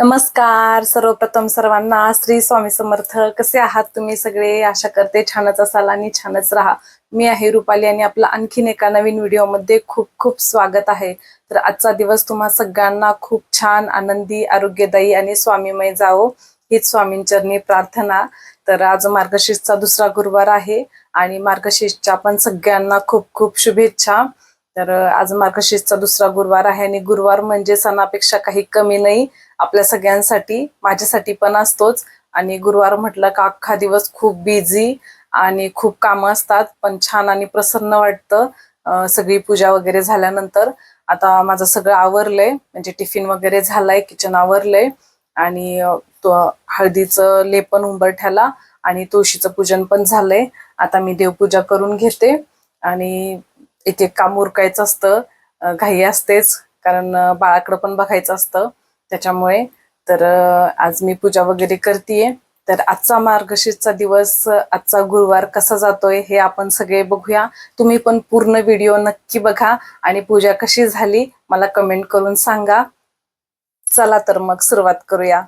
नमस्कार सर्वप्रथम सर्वांना श्री स्वामी समर्थ. कसे आहात तुम्ही सगळे? आशा करते छानच असाल आणि छानच राहा. मी आहे रुपाली आणि आपलं आणखीन एका नवीन व्हिडिओमध्ये खूप खूप स्वागत आहे. तर आजचा दिवस तुम्हा सगळ्यांना खूप छान आनंदी आरोग्यदायी आणि स्वामीमय जावो हीच स्वामींचरणी प्रार्थना. तर आज मार्गशीर्षचा दुसरा गुरुवार आहे आणि मार्गशीर्षच्या पण सगळ्यांना खूप खूप शुभेच्छा. तर आज मार्गशीर्षचा दुसरा गुरुवार आहे आणि गुरुवार म्हणजे सणापेक्षा काही कमी नाही. आपल्या सगळ्यांसाठी माझ्यासाठी पण असतोच. आणि गुरुवार म्हटलं का अख्खा दिवस खूप बिझी आणि खूप कामं असतात पण छान आणि प्रसन्न वाटतं. सगळी पूजा वगैरे झाल्यानंतर. आता माझं सगळं आवरलंय म्हणजे टिफिन वगैरे झालाय किचन आवरलंय. आणि तो हळदीचं लेपन उंबरठ्याला आणि तुळशीचं पूजन पण झालंय. आता मी देवपूजा करून घेते. आणि एक एक काम उरकायचं असतं. घाई असतेच कारण बाळाकडं पण बघायचं असतं. त्याच्यामुळे तर आज मी पूजा वगैरे करतेय. तर आजचा मार्गशीर्षचा दिवस आजचा गुरुवार कसा जातोय हे आपण सगळे बघूया. तुम्ही पण पूर्ण व्हिडिओ नक्की बघा आणि पूजा कशी झाली मला कमेंट करून सांगा. चला तर मग सुरुवात करूया.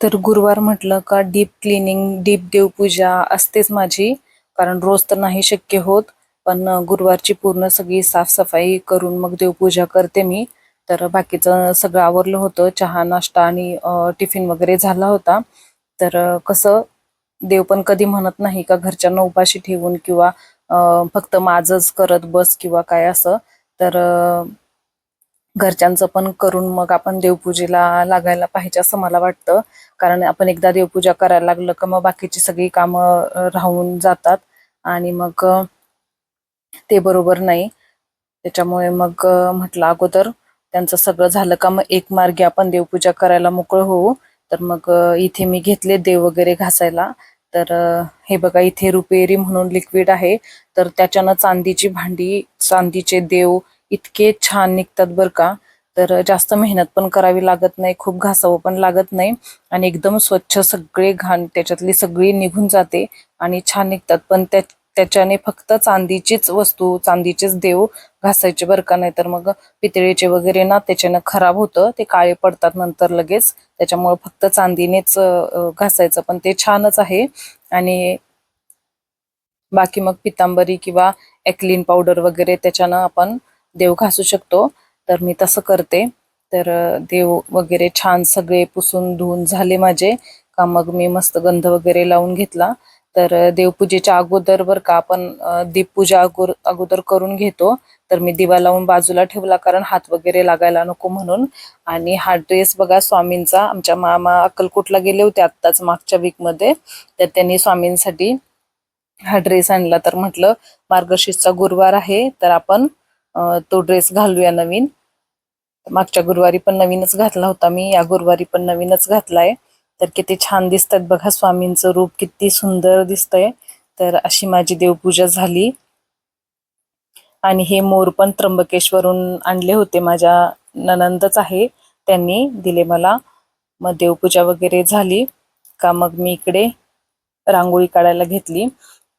तर गुरुवार म्हटलं का डीप क्लिनिंग डीप देवपूजा असतेच माझी. कारण रोज तर नाही शक्य होत. पण गुरुवारची पूर्ण सगळी साफसफाई करून मग देवपूजा करते मी. तर बाकीचं सगळं आवरलं होतं. चहा नाश्ता आणि टिफिन वगैरे झाला होता. तर कसं देव पण कधी म्हणत नाही का घरच्यांना उपाशी ठेवून किंवा फक्त माझंच करत बस किंवा काय असं. तर घरच्यांचं पण करून मग आपण देवपूजेला लागायला पाहिजे असं मला वाटतं. कारण आपण एकदा देवपूजा करायला लागलं का मग बाकीची सगळी कामं राहून जातात. आणि मग ते बरोबर नाही. त्याच्यामुळे मग म्हटलं अगोदर त्यांचं सगळं झालं का मग एक मार्गी आपण देवपूजा करायला मोकळं होऊ. तर मग इथे मी घेतले देव वगैरे घासायला. तर हे बघा इथे रुपेरी म्हणून लिक्विड आहे. तर त्याच्यानं चांदीची भांडी चांदीचे देव इतके छान निघतात बरं का. तर जास्त मेहनत पण करावी लागत नाही खूप घासावं पण लागत नाही. आणि एकदम स्वच्छ सगळे घाण त्याच्यातली सगळी निघून जाते आणि छान निघतात. पण त्या त्याच्याने फक्त चांदीचीच वस्तू चांदीचेच देव घासायचे बरं का? नाही तर मग पितळेचे वगैरे ना त्याच्यानं खराब होतं. ते काळे पडतात नंतर लगेच. त्याच्यामुळे फक्त चांदीनेच घासायचं. पण ते छानच आहे. आणि बाकी मग पितांबरी किंवा एक्लिन पावडर वगैरे त्याच्यानं आपण देव घासू शकतो. तर मी तसं करते. तर देव वगैरे छान सगळे पुसून धुवून झाले माझे. का मग मी मस्त गंध वगैरे लावून घेतला. तर देवपूजेच्या अगोदर बर का आपण दीपपूजा अगोर अगोदर करून घेतो. तर मी दिवा लावून बाजूला ठेवला कारण हात वगैरे लागायला नको म्हणून. आणि हा ड्रेस बघा स्वामींचा. आमच्या मामा अक्कलकोटला गेले होते आत्ताच मागच्या वीकमध्ये तर त्यांनी स्वामींसाठी हा ड्रेस आणला. तर म्हटलं मार्गशीर्षचा गुरुवार आहे. तर आपण तो ड्रेस घालूया नवीन. मागच्या गुरुवारी पण नवीनच घातला होता मी. या गुरुवारी पण नवीनच घातलाय. तर किती छान दिसतात बघा स्वामींचं रूप किती सुंदर दिसतंय. तर अशी माझी देवपूजा झाली. आणि हे मोर पण त्र्यंबकेश्वरून आणले होते माझ्या ननंदच आहे त्यांनी दिले मला. मग देवपूजा वगैरे झाली. का मग मी इकडे रांगोळी काढायला घेतली.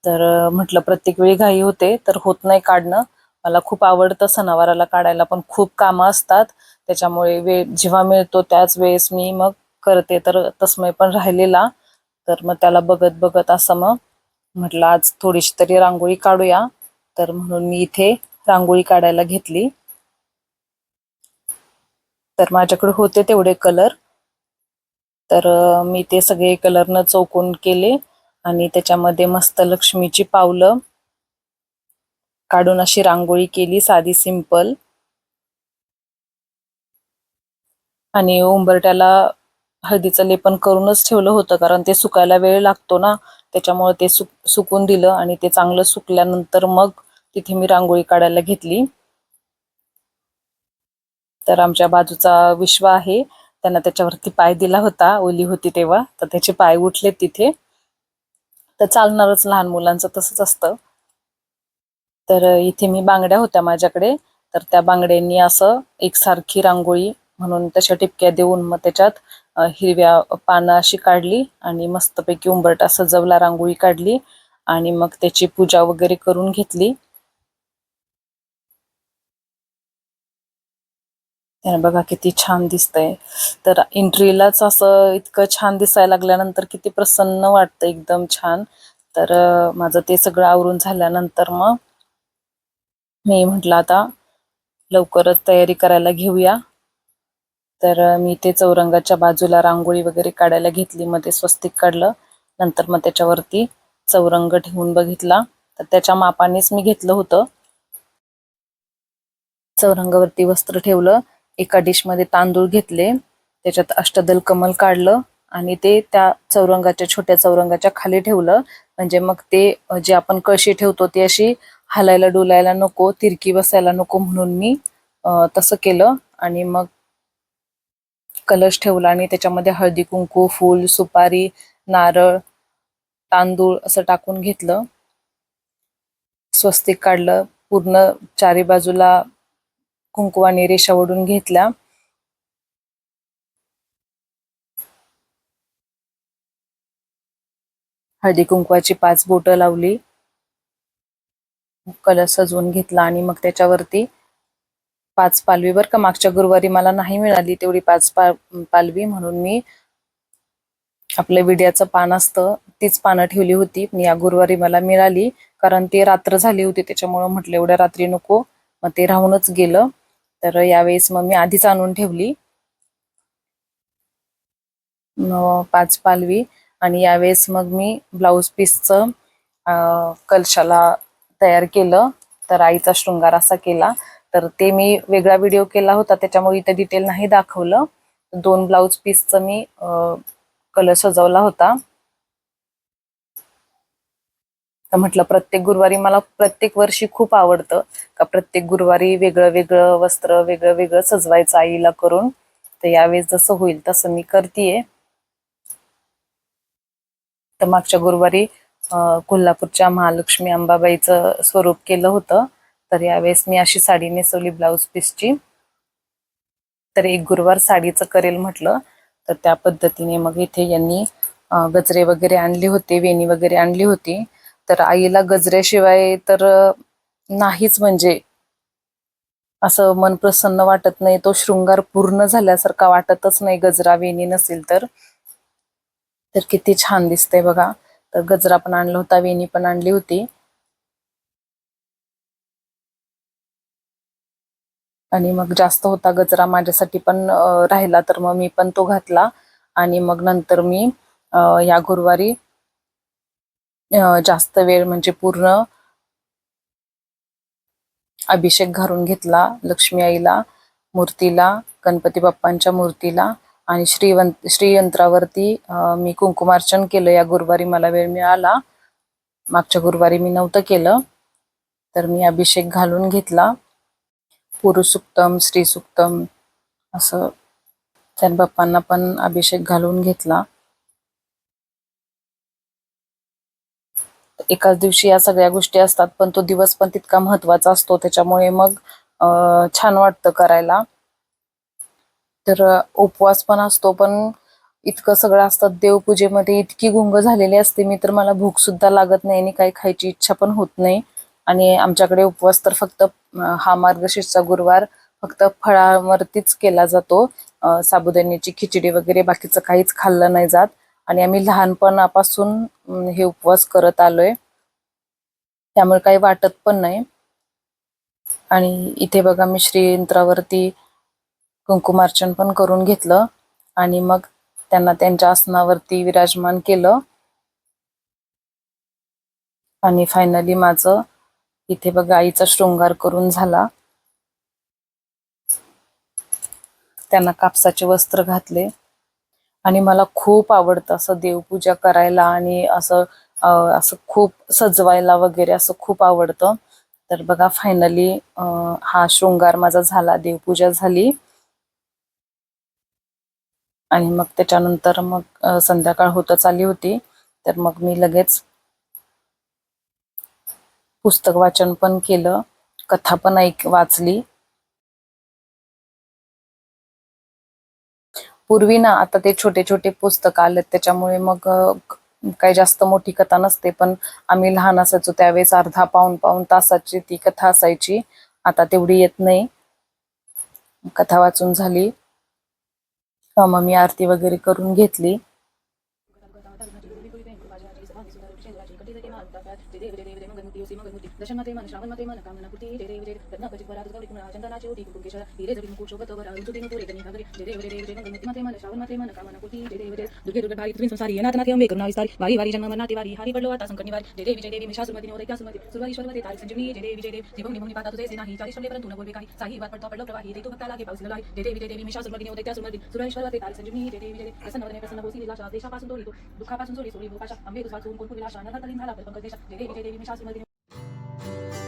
तर म्हटलं प्रत्येक वेळी घाई होते तर होत नाही काढणं. मला खूप आवडतं सणावाराला काढायला पण खूप कामं असतात. त्याच्यामुळे वेळ जेव्हा मिळतो त्याच वेळेस मी मग करते तर तस्मय पण राहिलेला. तर मग त्याला बघत बघत असं मग म्हटलं आज थोडीशी तरी रांगोळी काढूया. तर म्हणून मी इथे रांगोळी काढायला घेतली. तर माझ्याकडे होते तेवढे कलर. तर मी ते सगळे कलरनं चौकून केले आणि त्याच्यामध्ये मस्त लक्ष्मीची पावलं काढून अशी रांगोळी केली साधी सिंपल. आणि उंबरट्याला हळदीचं लेपन करूनच ठेवलं होतं कारण ते सुकायला वेळ लागतो ना त्याच्यामुळे ते सुक सुकून दिलं आणि ते चांगलं सुकल्यानंतर मग तिथे मी रांगोळी काढायला घेतली. तर आमच्या बाजूचा विश्व आहे त्यांना त्याच्यावरती पाय दिला होता ओली होती तेव्हा तर त्याचे पाय उठले तिथे. तर चालणारच लहान मुलांचं तसंच असतं. तर इथे मी बांगड्या होत्या माझ्याकडे तर त्या बांगड्यांनी असं एकसारखी रांगोळी म्हणून तशा टिपक्या देऊन मग त्याच्यात हिरव्या पानं अशी काढली आणि मस्तपैकी उंबरटा सजवला रांगोळी काढली आणि मग त्याची पूजा वगैरे करून घेतली. बघा किती छान दिसतंय. तर एंट्रीलाच असं इतकं छान दिसायला लागल्यानंतर किती प्रसन्न वाटतं एकदम छान. तर माझं ते सगळं आवरून झाल्यानंतर मग मी म्हटलं आता लवकरच तयारी करायला घेऊया. तर मी ते चौरंगाच्या बाजूला रांगोळी वगैरे काढायला घेतली. मग ते स्वस्तिक काढलं. नंतर मग त्याच्यावरती चौरंग ठेवून बघितला. तर त्याच्या मापानेच मी घेतलं होतं. चौरंगावरती वस्त्र ठेवलं. एका डिशमध्ये तांदूळ घेतले. त्याच्यात अष्टदल कमल काढलं. आणि ते त्या चौरंगाच्या छोट्या चौरंगाच्या खाली ठेवलं. म्हणजे मग ते जे आपण कळशी ठेवतो ती अशी हलायला डोलायला नको तिरकी बसायला नको म्हणून मी तसं केलं. आणि मग कलश ठेवला आणि त्याच्यामध्ये हळदी कुंकू फूल सुपारी नारळ तांदूळ असं टाकून घेतलं. स्वस्तिक काढलं. पूर्ण चारी बाजूला कुंकवाने रेषा ओढून घेतल्या. हळदी कुंकवाची पाच बोटं लावली. कलश सजवून घेतला आणि मग त्याच्यावरती पाच पालवी बर का. मागच्या गुरुवारी मला नाही मिळाली तेवढी पाच पा पालवी म्हणून मी आपलं विड्याचं पान असतं तीच पानं ठेवली होती. पण या गुरुवारी मला मिळाली. कारण ते रात्र झाली होती त्याच्यामुळं म्हटलं एवढ्या रात्री नको. मग ते राहूनच गेलं. तर यावेळेस मग मी आधीच आणून ठेवली. मग पाच पालवी. आणि यावेळेस मग मी ब्लाऊज पीसचं कलशाला तयार केलं. तर आईचा शृंगार असा केला. तर ते मी वेगळा व्हिडिओ केला होता त्याच्यामुळे इथे डिटेल नाही दाखवलं. दोन ब्लाऊज पीसचं मी कलर सजवला होता. तर म्हटलं प्रत्येक गुरुवारी मला प्रत्येक वर्षी खूप आवडतं का प्रत्येक गुरुवारी वेगळं वेगळं वस्त्र वेगळं वेगळं सजवायचं आईला करून. तर यावेळेस जसं होईल तसं मी करतीये. तर मागच्या गुरुवारी कोल्हापूरच्या महालक्ष्मी अंबाबाईचं स्वरूप केलं होतं. तर यावेळेस मी अशी साडी नेसवली ब्लाऊज पीसची. तर एक गुरुवार साडीचं करेल म्हटलं तर त्या पद्धतीने मग इथे यांनी गजरे वगैरे आणले होते वेणी वगैरे आणली होती. तर आईला गजऱ्याशिवाय तर नाहीच म्हणजे. असं मन प्रसन्न वाटत नाही तो शृंगार पूर्ण झाल्यासारखा वाटतच नाही गजरा वेणी नसेल तर. तर किती छान दिसतंय बघा. तर गजरा पण आणला होता वेणी पण आणली होती. आणि मग जास्त होता गजरा माझ्यासाठी पण राहिला तर मग मी पण तो घातला. आणि मग नंतर मी या गुरुवारी जास्त वेळ म्हणजे पूर्ण अभिषेक घालून घेतला लक्ष्मी आईला मूर्तीला गणपती बाप्पांच्या मूर्तीला आणि श्रीवंत श्रीयंत्रावरती मी कुंकुमार्चन केलं. या गुरुवारी मला वेळ मिळाला. मागच्या गुरुवारी मी नव्हतं केलं. तर मी अभिषेक घालून घेतला. पुरुषुक्तम श्रीसुक्तम असं त्या बाप्पांना पण अभिषेक घालून घेतला. एकाच दिवशी या सगळ्या गोष्टी असतात पण तो दिवस पण तितका महत्त्वाचा असतो. त्याच्यामुळे मग छान वाटतं करायला. तर उपवास पण असतो पण इतकं सगळं असतात देवपूजेमध्ये इतकी गुंग झालेली असते मी तर मला भूक सुद्धा लागत नाही आणि काही खायची इच्छा पण होत नाही. आणि आमच्याकडे उपवास तर फक्त हा मार्गशीर्षचा गुरुवार फक्त फळावरतीच केला जातो. साबुदाण्याची खिचडी वगैरे बाकीचं काहीच खाल्लं नाही जात. आणि आम्ही लहानपणापासून हे उपवास करत आलोय. त्यामुळे काही वाटत पण नाही. आणि इथे बघा मी श्रीयंत्रावरती कुंकुमार्चन पण करून घेतलं. आणि मग त्यांना त्यांच्या आसनावरती विराजमान केलं. आणि फायनली माझं इथे बघा आईचा शृंगार करून झाला. त्यांना कापसाचे वस्त्र घातले. आणि मला खूप आवडतं असं देवपूजा करायला आणि असं असं खूप सजवायला वगैरे असं खूप आवडतं. तर बघा फायनली हा शृंगार माझा झाला देवपूजा झाली. आणि मग त्याच्यानंतर मग संध्याकाळ होतच आली होती. तर मग मी लगेच पुस्तक वाचन पण केलं कथा पण ऐक वाचली. पूर्वी ना आता ते छोटे छोटे पुस्तक आलेत त्याच्यामुळे मग काही जास्त मोठी कथा नसते पण आम्ही लहान असायचो त्यावेळेस अर्धा पाऊन पाऊन तासाची ती कथा असायची. आता तेवढी येत नाही. कथा वाचून झाली. मग मी आरती वगैरे करून घेतली. दशमते मन श्रावणमते मन कामना पुती जय देव जय रत्नाकचित वरात गौरी कुणा चंदनाची ओटी कुकुकेश हिरे जरी मुकुट शोभत वर उंचुती नुपुरे गणी घागरी जय देव जय देव जय मंगलमती मते मन श्रावणमते मन कामना पुती जय देव जय दुर्गे दुर्गे भारी त्रिन संसारी नाथ नाथ अंबे करुणा विस्तारी वारी वारी जन्म मनाती वारी हारी पडलो आता संकट निवारी जय देवी जय देवी मिशासुरमती नवदय त्यासुरमती सुरवारीश्वरमती तारी संजीवनी जय देवी जय देव जीवनी भूमी पाता तुझे नाही चाळीस पडले परंतु न बोलवे काही साही वाट पडतो पडलो प्रवाही देतो भक्ता लागे पाऊस लागे जय देवी जय देवी मिशासुरमती नवदय त्यासुरमती सुरवारीश्वरमती तारी संजीवनी जय देवी जय देव प्रसन्न वदने प्रसन्न होसी लीला देशापासून दोरी दुःखापासून सोडी सोडी भूकाशा अंबे तुझा वाचून कोण विलाशा नगर तलीन झाला पंकज देशा जय देवी जय देवी मिशासुरमती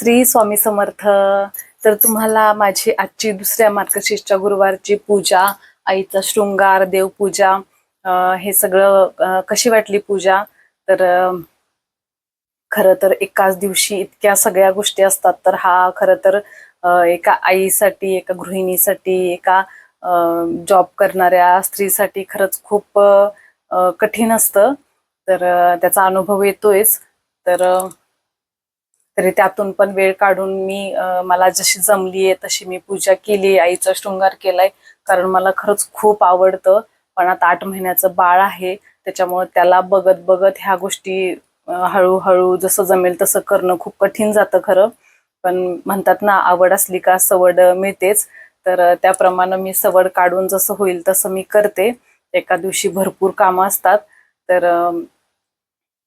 श्री स्वामी समर्थ. तर तुम्हाला माझी आजची दुसऱ्या मार्गशीर्षच्या गुरुवारची पूजा आईचा शृंगार देवपूजा हे सगळं कशी वाटली पूजा? तर खरं तर एकाच दिवशी इतक्या सगळ्या गोष्टी असतात. तर हा खरं तर एका आईसाठी एका गृहिणीसाठी एका जॉब करणाऱ्या स्त्रीसाठी खरंच खूप कठीण असतं. तर त्याचा अनुभव येतोयच. तर तरी त्यातून पण वेळ काढून मी मला जशी जमली आहे तशी मी पूजा केली आईचा शृंगार केलाय. कारण मला खरंच खूप आवडतं. पण आता आठ महिन्याचं बाळ आहे. त्याच्यामुळे त्याला बघत बघत ह्या गोष्टी हळूहळू जसं जमेल तसं करणं खूप कठीण जातं खरं. पण म्हणतात ना आवड असली का सवड मिळतेच. तर त्याप्रमाणे मी सवड काढून जसं होईल तसं मी करते. एका दिवशी भरपूर कामं असतात. तर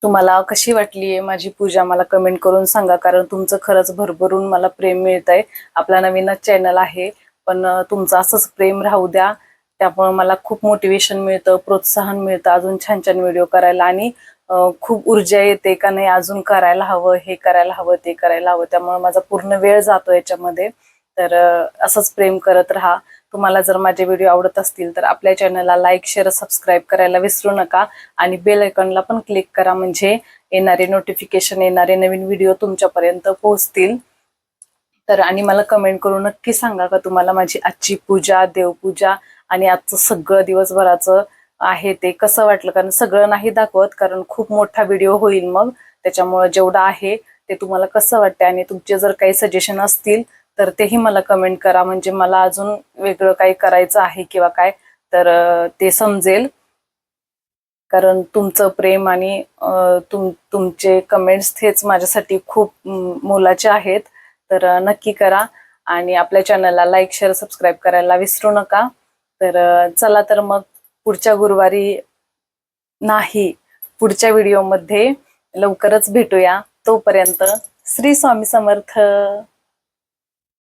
तुम्हाला कशी वाटली आहे माझी पूजा? मला कमेंट करून सांगा कारण तुमचं खरंच भरभरून मला प्रेम मिळत आहे आपला नवीनच चॅनल आहे पण तुमचं असंच प्रेम राहू द्या. त्यामुळे मला खूप मोटिवेशन मिळतं प्रोत्साहन मिळतं अजून छान छान व्हिडिओ करायला. आणि खूप ऊर्जा येते का नाही अजून करायला हवं हे करायला हवं ते करायला हवं. त्यामुळे माझा पूर्ण वेळ जातो याच्यामध्ये. तर असंच प्रेम करत राहा. तुम्हाला जर माझे व्हिडिओ आवडत असतील तर आपल्या चॅनलला लाईक शेअर सबस्क्राईब करायला विसरू नका. आणि बेल आयकॉनला पण क्लिक करा म्हणजे येणारे नोटिफिकेशन येणारे नवीन व्हिडिओ तुमच्यापर्यंत पोहोचतील. तर आणि मला कमेंट करून नक्की सांगा का तुम्हाला माझी आजची पूजा देवपूजा आणि आजचं सगळं दिवसभराचं आहे ते कसं वाटलं? कारण सगळं नाही दाखवत कारण खूप मोठा व्हिडिओ होईल मग. त्याच्यामुळं जेवढं आहे ते तुम्हाला कसं वाटतं आणि तुमचे जर काही सजेशन असतील तर तेही मला कमेंट करा. म्हणजे मला अजून वेगळं काही करायचं आहे किंवा काय तर ते समजेल. कारण तुमचं प्रेम आणि तुम तुमचे कमेंट्स हेच माझ्यासाठी खूप मोलाचे आहेत. तर नक्की करा. आणि आपल्या चॅनलला लाईक शेअर सबस्क्राईब करायला विसरू नका. तर चला तर मग पुढच्या गुरुवारी नाही पुढच्या व्हिडिओमध्ये लवकरच भेटूया. तोपर्यंत श्री स्वामी समर्थ.